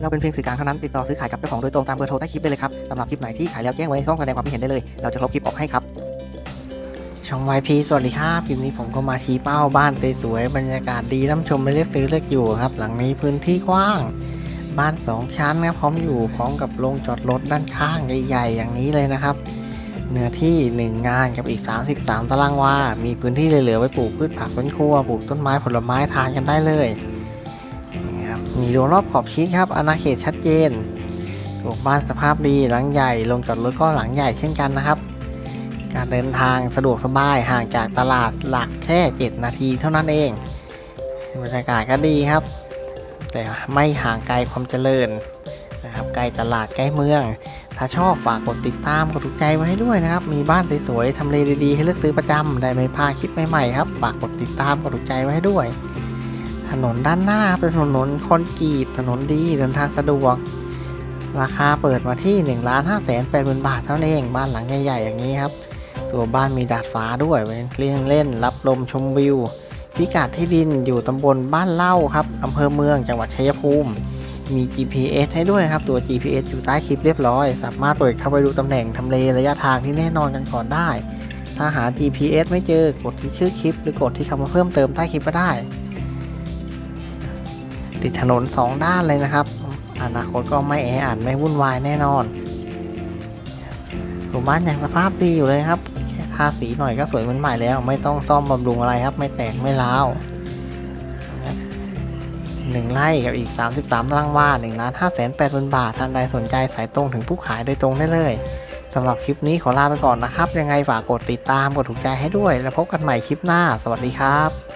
เราเป็นเพียงสื่อกลางเท่านั้นติดต่อซื้อขายกับเจ้าของโดยตรงตามเบอร์โทรใต้คลิปได้เลยครับสำหรับคลิปไหนที่ขายแล้วแจ้งไว้ในช่องแสดงความคิดเห็นได้เลย เราจะลบคลิปออกให้ครับช่อง YP สวัสดีครับคลิปนี้ผมก็มาชี้เป้าบ้านสวยๆบรรยากาศดีน้ำชมไม่เลือกซื้อเลือกอยู่ครับ หลังนี้พื้นที่กว้าง บ้านสองชั้นนะพร้อมอยู่พร้อมกับโรงจอดรถด้านข้างใหญ่ๆอย่างนี้เลยนะครับเนื้อที่ 1 งานกับอีก 33 ตารางวา มีพื้นที่เหลือๆไว้ปลูกพืชผักสวนครัว ปลูกต้นไม้ผลไม้ทานกันได้เลย มีรั้วรอบขอบชิดครับอาณาเขตชัดเจนปลูกบ้านสภาพดีหลังใหญ่ ลงจอดรถก็หลังใหญ่เช่นกันนะครับ การเดินทางสะดวกสบายห่างจากตลาดหลักแค่ 7 นาทีเท่านั้นเองบรรยากาศก็ดีครับ แต่ไม่ห่างไกลความเจริญนะครับใกล้ตลาดใกล้เมือง ถ้าชอบฝากกดติดตามกดถูกใจไว้ให้ด้วยนะครับ มีบ้านสวยๆทำเลดีๆให้เลือกซื้อประจำได้ไม่พลาดคลิปใหม่ๆครับฝากกดติดตามกดถูกใจไว้ให้ด้วย ถนนด้านหน้าเป็นถนนคอนกรีตถนนดีเดินทางสะดวก ราคาเปิดมาที่1นึ่งล้านห้าแสนแปดหมื่นบาทเท่านั้นเองบ้านหลังใหญ่ๆอย่างนี้ครับตัวบ้านมีดาดฟ้าด้วยไว้เล่นเล่น รับลมชมวิว พิกัดที่ดินอยู่ตำบลบ้านเล่าครับอำเภอเมืองจังหวัดชัยภูมิ มี GPS ให้ด้วยครับ ตัว GPS อยู่ใต้คลิปเรียบร้อย สามารถเปิดเข้าไปดูตำแหน่งทำเลระยะทางที่แน่นอนกันก่อนได้ ถ้าหา GPS ไม่เจอกดที่ชื่อคลิป หรือกดที่คำว่าเพิ่มเติมใต้คลิปก็ได้ ติดถนน 2 ด้านเลยนะครับ อนาคตก็ไม่แออัดไม่วุ่นวายแน่นอนหมู่บ้านยังสภาพดีอยู่เลยครับ แค่ทาสีหน่อยก็สวยเหมือนใหม่แล้ว ไม่ต้องซ่อมบำรุงอะไรครับ ไม่แตกไม่ร้าวหนึ่งไร่กับอีก 33ตารางวา1ล้าน5แสน8หมื่นบาท ท่านใดสนใจสายตรงถึงผู้ขายโดยตรงได้เลยสำหรับคลิปนี้ขอลาไปก่อนนะครับ ยังไงฝากกดติดตามกดถูกใจให้ด้วย แล้วพบกันใหม่คลิปหน้า สวัสดีครับ